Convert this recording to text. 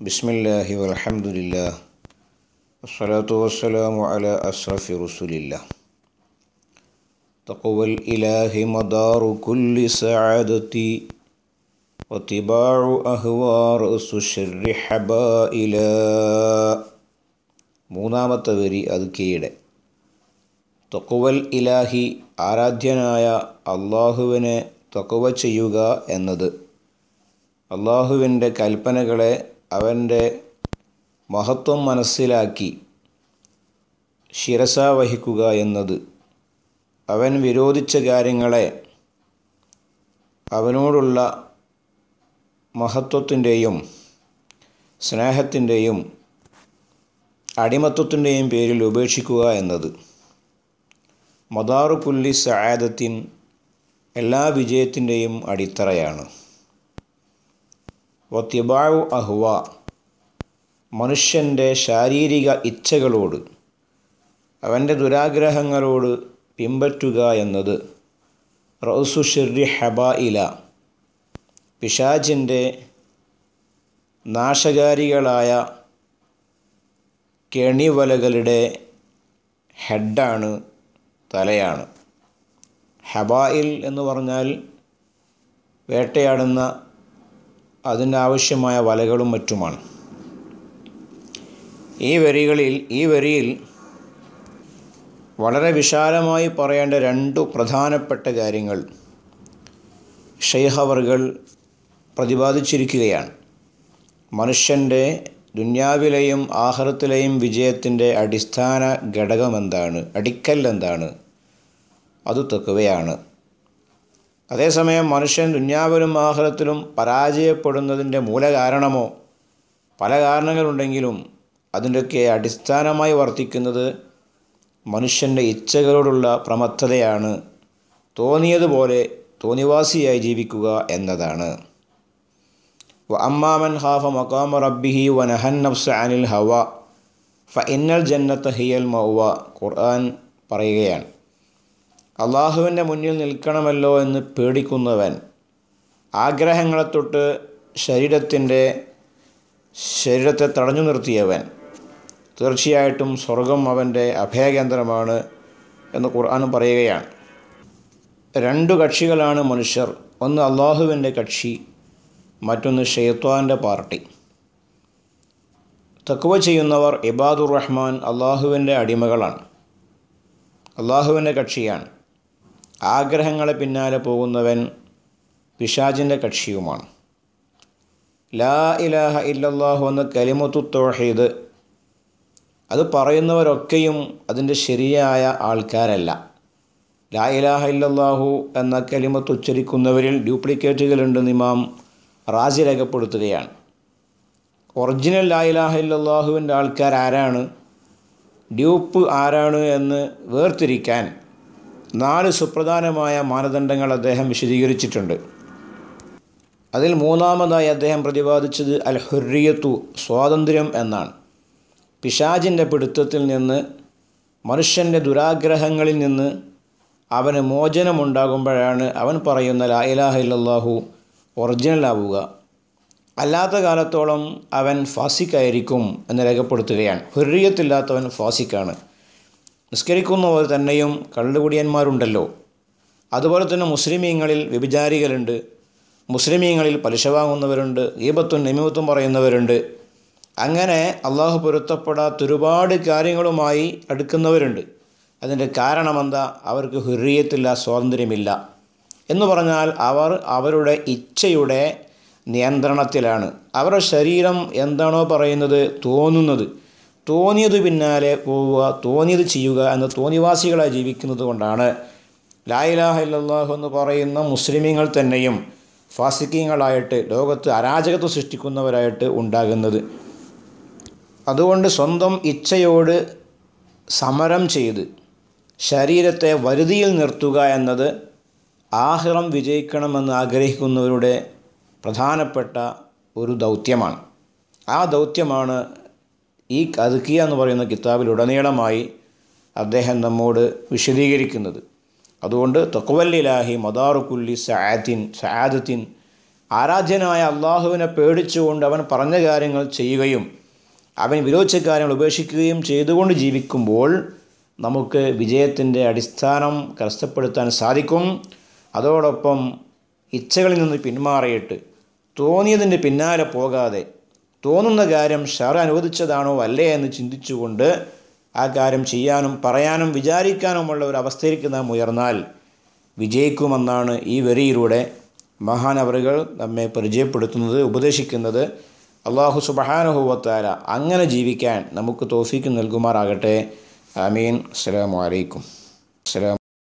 بسم الله والحمد لله والصلاة والسلام على أشرف رسول الله تقوى الإله مدار كل سعادة واتباع أهواء رأس الشر حبائلا മൂന്നാമത്തെ വരി അത് കീഴെ തക്കുവൽ ഇലാഹി ആരാധ്യനായ അള്ളാഹുവിനെ തക്കുവ ചെയ്യുക എന്നത് അള്ളാഹുവിൻ്റെ കൽപ്പനകളെ അവന്റെ മഹത്വം മനസ്സിലാക്കി ശിരസ വഹിക്കുക എന്നത് അവൻ വിരോധിച്ച കാര്യങ്ങളെ അവനോടുള്ള മഹത്വത്തിന്റെയും സ്നേഹത്തിന്റെയും അടിമത്വത്തിന്റെയും പേരിൽ ഉപേക്ഷിക്കുക എന്നത്. മദാറുപുല്ലി സആദത്തിൻ എല്ലാ വിജയത്തിന്റെയും അടിത്തറയാണ്. വത്യബാഴു അഹ്വ. മനുഷ്യന്റെ ശാരീരിക ഇച്ഛകളോട് അവന്റെ ദുരാഗ്രഹങ്ങളോട് പിമ്പറ്റുക എന്നത് റൗസു ഷിർരി ഹബ ഇല പിശാജിന്റെ നാശകാരികളായ കെണിവലകളുടെ ഹെഡാണ് തലയാണ്. ഹബായിൽ എന്ന് പറഞ്ഞാൽ വേട്ടയാടുന്ന അതിന് ആവശ്യമായ വലകളും മറ്റുമാണ്. ഈ വരികളിൽ ഈ വരിയിൽ വളരെ വിശാലമായി പറയേണ്ട രണ്ടു പ്രധാനപ്പെട്ട കാര്യങ്ങൾ ഷെയ്ഹവറുകൾ പ്രതിപാദിച്ചിരിക്കുകയാണ്. മനുഷ്യന്റെ ദുന്യാവിലെയും ആഹ്റത്തിലെയും വിജയത്തിന്റെ അടിസ്ഥാന ഘടകമെന്താണ്? അടിക്കൽ എന്താണ് അത് തെക്കുകയാണ് അതേസമയം മനുഷ്യൻ ദുന്യാവിലും ആഹ്ലത്തിലും പരാജയപ്പെടുന്നതിന്റെ മൂലകാരണമോ? പല കാരണങ്ങളുണ്ടെങ്കിലും അതിന്റെയൊക്കെ അടിസ്ഥാനമായി വർത്തിക്കുന്നത് മനുഷ്യന്റെ ഇച്ഛകളോടുള്ള പ്രമത്തതയാണ്. തോന്നിയതുപോലെ തോന്നിവാസിയായി ജീവിക്കുക എന്നതാണ്. അമ്മാമൻ ഹാഫ മക്കാമ റബ്ബിഹി വനഹൻ നഫ്സ് അനിൽ ഹവ. ഫ ഇന്നൽ ജന്നത്ത് ഹിയൽ മൗവ. ഖുർആൻ പറയുകയാണ്. അള്ളാഹുവിന്റെ മുന്നിൽ നിൽക്കണമല്ലോ എന്ന് പേടിക്കുന്നവൻ ആഗ്രഹങ്ങളെ തൊട്ട് ശരീരത്തിന്റെ ശരീരത്തെ തടഞ്ഞു നിർത്തിയവൻ തീർച്ചയായിട്ടും സ്വർഗം അവന്റെ അഭയകേന്ദ്രമാണ് എന്ന് ഖുർആൻ പറയുകയാണ്. രണ്ടു കക്ഷികളാണ് മനുഷ്യർ. ഒന്ന് അള്ളാഹുവിന്റെ കക്ഷി മറ്റൊന്ന് ഷെയ്ത്വാന്റെ പാർട്ടി. തക്കുവ ചെയ്യുന്നവർ ഇബാദുർ റഹ്മാൻ അള്ളാഹുവിന്റെ അടിമകളാണ്. അള്ളാഹുവിന്റെ കക്ഷിയാണ്. ആഗ്രഹങ്ങളെ പിന്നാലെ പോകുന്നവൻ പിശാജിന്റെ കക്ഷിയുമാണ്. ലാ ഇലാഹ ഇല്ലല്ലാഹു എന്ന കലിമത്തു തോഹീദ്. അത് പറയുന്നവരൊക്കെയും അതിന്റെ ശരിയായ ആൾക്കാരല്ല. ലാ ഇലാഹ ഇല്ലല്ലാഹു എന്ന കലിമത്ത് ഉച്ചരിക്കുന്നവരിൽ ഡ്യൂപ്ലിക്കേറ്റുകളുണ്ടെന്ന് ഇമാം റാജി രേഖപ്പെടുത്തുകയാണ്. ഒറിജിനൽ ലാ ഇലാഹ ഇല്ലല്ലാഹുവിന്റെ ആൾക്കാർ ആരാണ് ഡ്യൂപ്പ് ആരാണ് എന്ന് വേർതിരിക്കാൻ നാല് സുപ്രധാനമായ മാനദണ്ഡങ്ങൾ അദ്ദേഹം വിശദീകരിച്ചിട്ടുണ്ട്. അതിൽ മൂന്നാമതായി അദ്ദേഹം പ്രതിപാദിച്ചത് അൽ ഹുറിയത്തു സ്വാതന്ത്ര്യം എന്നാണ്. പിശാജിന്റെ പിടുത്തത്തിൽ നിന്ന് മനുഷ്യന്റെ ദുരാഗ്രഹങ്ങളിൽ നിന്ന് അവന് മോചനമുണ്ടാകുമ്പോഴാണ് അവൻ പറയുന്ന ലാ ഇലാഹ ഒറിജിനൽ ആവുക. അല്ലാത്ത കാലത്തോളം അവൻ ഫാസിക്കായിരിക്കും എന്ന് രേഖപ്പെടുത്തുകയാണ്. ഹുറിയത്തില്ലാത്തവൻ ഫാസിക്കാണ്. നിസ്കരിക്കുന്നവർ തന്നെയും കള്ളുകുടിയന്മാരുണ്ടല്ലോ. അതുപോലെ തന്നെ മുസ്ലിമീങ്ങളിൽ വ്യഭിചാരികളുണ്ട്. മുസ്ലിമീങ്ങളിൽ പലിശ വാങ്ങുന്നവരുണ്ട്. ഈപത്തും നിമിമത്തും പറയുന്നവരുണ്ട്. അങ്ങനെ അള്ളാഹു പൊരുത്തപ്പെടാത്ത ഒരുപാട് കാര്യങ്ങളുമായി അടുക്കുന്നവരുണ്ട്. അതിന്റെ കാരണമെന്താ? അവർക്ക് ഹുറിയത്തില്ല സ്വാതന്ത്ര്യമില്ല. എന്ന് പറഞ്ഞാൽ അവർ അവരുടെ ഇച്ഛയുടെ നിയന്ത്രണത്തിലാണ്. അവരുടെ ശരീരം എന്താണോ പറയുന്നത് തോന്നുന്നത്. തോന്നിയത് പിന്നാലെ പോവുക തോന്നിയത് ചെയ്യുക എന്ന തോന്നിവാസികളായി ജീവിക്കുന്നത് കൊണ്ടാണ്. ലായിലാഹ ഇല്ലാഹു എന്ന് പറയുന്ന മുസ്ലിമീങ്ങൾ തന്നെയും ഫാസിക്കീങ്ങളായിട്ട് ലോകത്ത് അരാജകത്വം സൃഷ്ടിക്കുന്നവരായിട്ട് ഉണ്ടാകുന്നത്. അതുകൊണ്ട് സ്വന്തം ഇച്ഛയോട് സമരം ചെയ്ത് ശരീരത്തെ വരുതിയിൽ നിർത്തുക എന്നത് ആഹ്ലം വിജയിക്കണമെന്ന് ആഗ്രഹിക്കുന്നവരുടെ പ്രധാനപ്പെട്ട ഒരു ദൗത്യമാണ്. ആ ദൗത്യമാണ് ഈ കതുക്കിയ എന്ന് പറയുന്ന കിതാബിലുടനീളമായി അദ്ദേഹം നമ്മോട് വിശദീകരിക്കുന്നത്. അതുകൊണ്ട് തൊക്കുവല്ലിലാഹി മദാറുക്കുല്ലി സആത്തിൻ സആദത്തിൻ ആരാധ്യനായ അള്ളാഹുവിനെ പേടിച്ചുകൊണ്ട് അവൻ പറഞ്ഞ കാര്യങ്ങൾ ചെയ്യുകയും അവൻ വിരോധിച്ച കാര്യങ്ങൾ ഉപേക്ഷിക്കുകയും ചെയ്തുകൊണ്ട് ജീവിക്കുമ്പോൾ നമുക്ക് വിജയത്തിന്റെ അടിസ്ഥാനം കരസ്ഥപ്പെടുത്താൻ സാധിക്കും. അതോടൊപ്പം ഇച്ഛകളിൽ നിന്ന് പിന്മാറിയിട്ട് തോന്നിയതിന്റെ പിന്നാലെ പോകാതെ തോന്നുന്ന കാര്യം ഷാർ അനുവദിച്ചതാണോ അല്ലേ എന്ന് ചിന്തിച്ചുകൊണ്ട് ആ കാര്യം ചെയ്യാനും പറയാനും വിചാരിക്കാനുമുള്ള ഒരു അവസ്ഥയിലേക്ക് നാം ഉയർന്നാൽ വിജയിക്കുമെന്നാണ് ഈ വരിയിലൂടെ മഹാനവറുകൾ നമ്മെ പരിചയപ്പെടുത്തുന്നത് ഉപദേശിക്കുന്നത്. അള്ളാഹു സുബഹാനുഹൂവത്താര അങ്ങനെ ജീവിക്കാൻ നമുക്ക് തോഫീക്ക് നൽകുമാറാകട്ടെ. ആമീൻ. അസ്സലാമലൈക്കും അസ്സലാമു